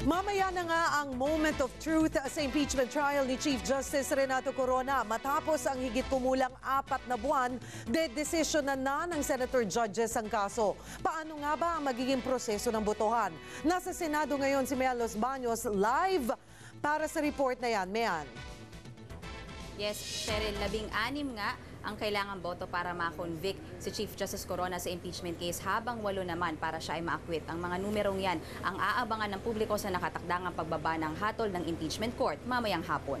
Mamaya na nga ang moment of truth sa impeachment trial ni Chief Justice Renato Corona matapos ang higit kumulang apat na buwan, de-desisyonan na ng Senator Judges ang kaso. Paano nga ba ang magiging proseso ng botohan? Nasa Senado ngayon si Mean Los Baños live para sa report na yan. Mean. Yes, Cheryl, labing-anim nga ang kailangan boto para ma-convict si Chief Justice Corona sa impeachment case habang walo naman para siya ay ma-acquit. Ang mga numerong yan ang aabangan ng publiko sa nakatakdangang pagbaba ng hatol ng impeachment court mamayang hapon.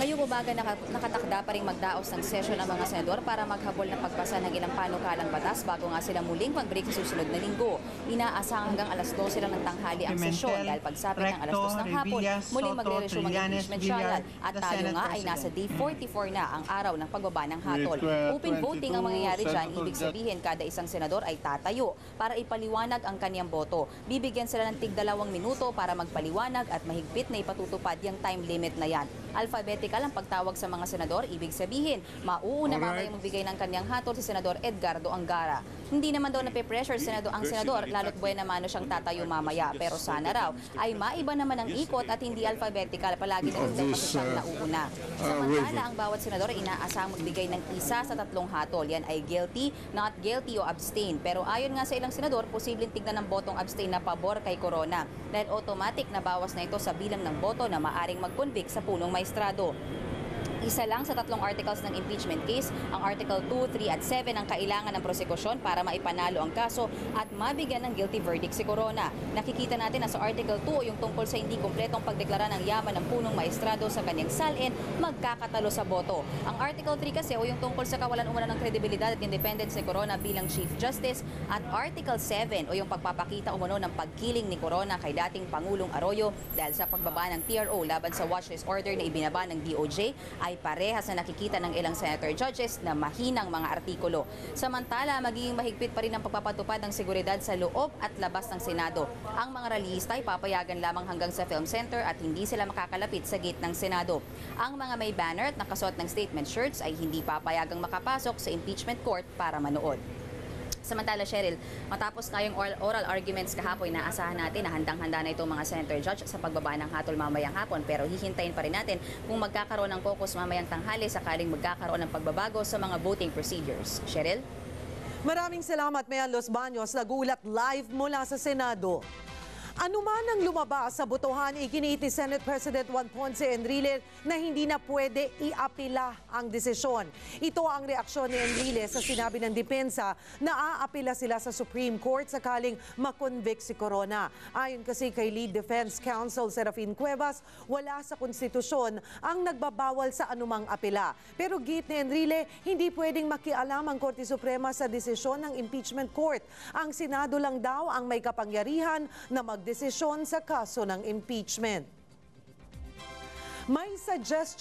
Ngayong umaga naka- nakatakda pa rin magdaos ng sesyon ang mga senador para maghabol ng pagbasa ng ilang panukalang batas bago nga sila muling mag-break sa susunod na linggo. Inaasang hanggang alas 12 lang ng tanghali ang sesyon dahil pagsapit ng alas 2 ng hapon, muling magre-resume ang impeachment trial. At tayo nga ay nasa day 44 na ang araw ng pagbaba ng hatol. Open voting ang mangyayari 22 dyan, ibig sabihin kada isang senador ay tatayo para ipaliwanag ang kanyang boto. Bibigyan sila ng tig dalawang minuto para magpaliwanag at mahigpit na ipatutupad yung time limit na yan. Alphabetical ang pagtawag sa mga senador, ibig sabihin, mauuna Alright. mamaya magbigay ng kanyang hatol si Senador Edgardo Angara. Hindi naman daw nape-pressure senador, ang senador, lalo't buena mano siyang tatayo mamaya. Pero sana raw ay maiba naman ang ikot at hindi alphabetical, palagi na kasi siyang nauuna. Samantala, ang bawat senador inaasang magbigay ng isa sa tatlong hatol. Yan ay guilty, not guilty o abstain. Pero ayon nga sa ilang senador, posibleng tignan ng botong abstain na pabor kay Corona dahil automatic na bawas na ito sa bilang ng boto na maaring mag-convict sa punong maestrado. Isa lang sa tatlong articles ng impeachment case, ang Article 2, 3 at 7 ang kailangan ng prosekusyon para maipanalo ang kaso at mabigyan ng guilty verdict si Corona. Nakikita natin na sa Article 2 yung tungkol sa hindi kumpletong pagdeklara ng yaman ng punong maestrado sa kanyang salin, magkakatalo sa boto. Ang Article 3 kasi o yung tungkol sa kawalan umano ng kredibilidad at independence ni Corona bilang Chief Justice at Article 7 o yung pagpapakita umano ng pagkiling ni Corona kay dating Pangulong Arroyo dahil sa pagbaba ng TRO laban sa watchlist order na ibinaba ng DOJ ay parehas na nakikita ng ilang senator judges na mahinang mga artikulo. Samantala, magiging mahigpit pa rin ang pagpapatupad ng seguridad sa loob at labas ng Senado. Ang mga rallyista ay papayagan lamang hanggang sa film center at hindi sila makakalapit sa gate ng Senado. Ang mga may banner at nakasuot ng statement shirts ay hindi papayagang makapasok sa impeachment court para manood. Samantala, Cheryl, matapos nga yung oral, oral arguments kahapon, naasahan natin na handang-handa na itong mga senator judge sa pagbaba ng hatol mamayang hapon. Pero hihintayin pa rin natin kung magkakaroon ng caucus mamayang tanghali sakaling magkakaroon ng pagbabago sa mga voting procedures. Cheryl? Maraming salamat, Mean Los Baños. Nagulat live mula sa Senado. Ano man ang lumabas sa botohan, iginit ni Senate President Juan Ponce Enrile na hindi na pwede iapila ang desisyon. Ito ang reaksyon ni Enrile sa sinabi ng depensa na aapila sila sa Supreme Court sakaling makonvict si Corona. Ayon kasi kay Lead Defense Counsel Serafin Cuevas, wala sa konstitusyon ang nagbabawal sa anumang apela. Pero git ni Enrile, hindi pwedeng makialam ang Korte Suprema sa desisyon ng impeachment court. Ang Senado lang daw ang may kapangyarihan na magdesisyon sa kaso ng impeachment. May suggestion